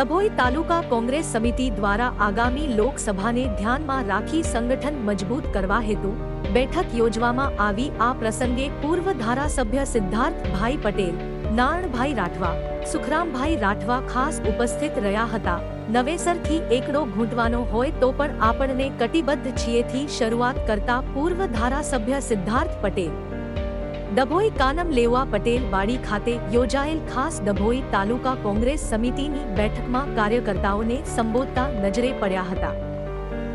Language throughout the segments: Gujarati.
ડભોઈ તાલુકા કોંગ્રેસ સમિતિ દ્વારા આગામી લોકસભાને ધ્યાનમાં રાખી સંગઠન મજબૂત કરવા હેતુ બેઠક યોજવામાં આવી. આ પ્રસંગે પૂર્વ ધારાસભ્ય સિદ્ધાર્થભાઈ પટેલ, નારણભાઈ રાઠવા, સુખરામભાઈ રાઠવા ખાસ ઉપસ્થિત રહ્યા હતા. નવેસરથી એકડો ઘૂંટવાનો હોય તો પણ આપણને કટિબદ્ધ છીએથી શરૂઆત કરતા પૂર્વ ધારાસભ્ય સિદ્ધાર્થ પટેલ ડભોઈ કાનમ લેવા પટેલ વાડી ખાતે યોજાયેલ ખાસ ડભોઈ તાલુકા કોંગ્રેસ સમિતિની બેઠકમાં કાર્યકર્તાઓને સંબોધતા નજરે પડ્યા હતા.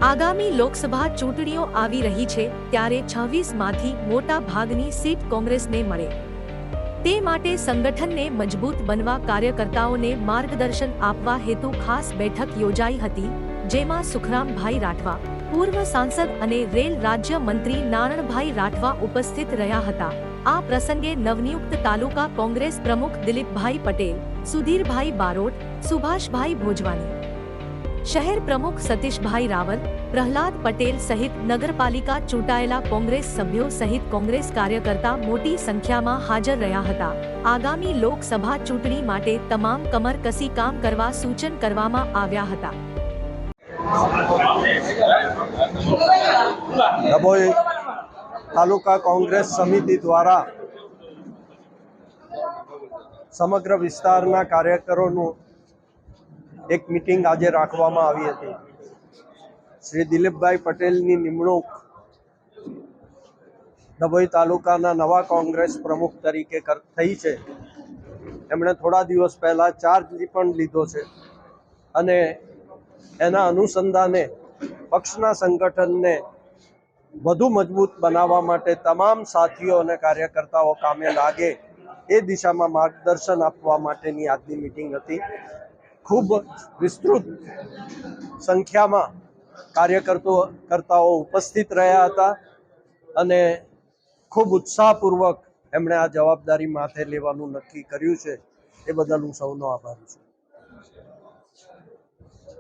આગામી લોકસભા ચૂંટણીઓ આવી રહી છે ત્યારે છવ્વીસમાંથી મોટા ભાગની સીટ કોંગ્રેસને મળે. તે માટે સંગઠનને મજબૂત બનવા કાર્યકર્તાઓને માર્ગદર્શન આપવા હેતુ ખાસ બેઠક યોજાઈ હતી, જેમાં સુખરામભાઈ રાઠવા, પૂર્વ સાંસદ અને રેલ રાજ્ય મંત્રી નારણભાઈ રાઠવા ઉપસ્થિત રહ્યા હતા. આ પ્રસંગે નવનિયુક્ત તાલુકા કોંગ્રેસ પ્રમુખ દિલીપભાઈ પટેલ, સુધીરભાઈ બારોટ, સુભાષભાઈ ભોજવાની. શહેર પ્રમુખ સતીશભાઈ રાવલ, પ્રહલાદ પટેલ સહિત નગરપાલિકા ચૂંટાયેલા કોંગ્રેસ સભ્યો સહિત કોંગ્રેસ કાર્યકર્તા મોટી સંખ્યામાં હાજર રહ્યા હતા. આગામી લોકસભા ચૂંટણી માટે તમામ કમર કસી કામ કરવા સૂચન કરવામાં આવ્યા હતા. તાલુકા કોંગ્રેસ સમિતિ દ્વારા સમગ્ર વિસ્તારના કાર્યકરોનું એક મિટિંગ આજે રાખવામાં આવી હતી. શ્રી દિલીપભાઈ પટેલની નિમણૂક ડભોઈ તાલુકાના નવા કોંગ્રેસ પ્રમુખ તરીકે થઈ છે. એમણે થોડા દિવસ પહેલાં ચાર્જ પણ લીધો છે અને એના અનુસંધાને પક્ષના સંગઠનને વધુ મજબૂત બનાવવા માટે તમામ સાથીઓ અને કાર્યકર્તાઓ કામે લાગે એ દિશામાં માર્ગદર્શન આપવા માટેની આજની મિટિંગ હતી. ખૂબ વિસ્તૃત સંખ્યામાં કાર્યકર્તો, કરતાઓ ઉપસ્થિત રહ્યા હતા અને ખૂબ ઉત્સાહપૂર્વક એમણે આ જવાબદારી માથે લેવાનું નક્કી કર્યું છે. એ બદલ હું સૌનો આભારી છું.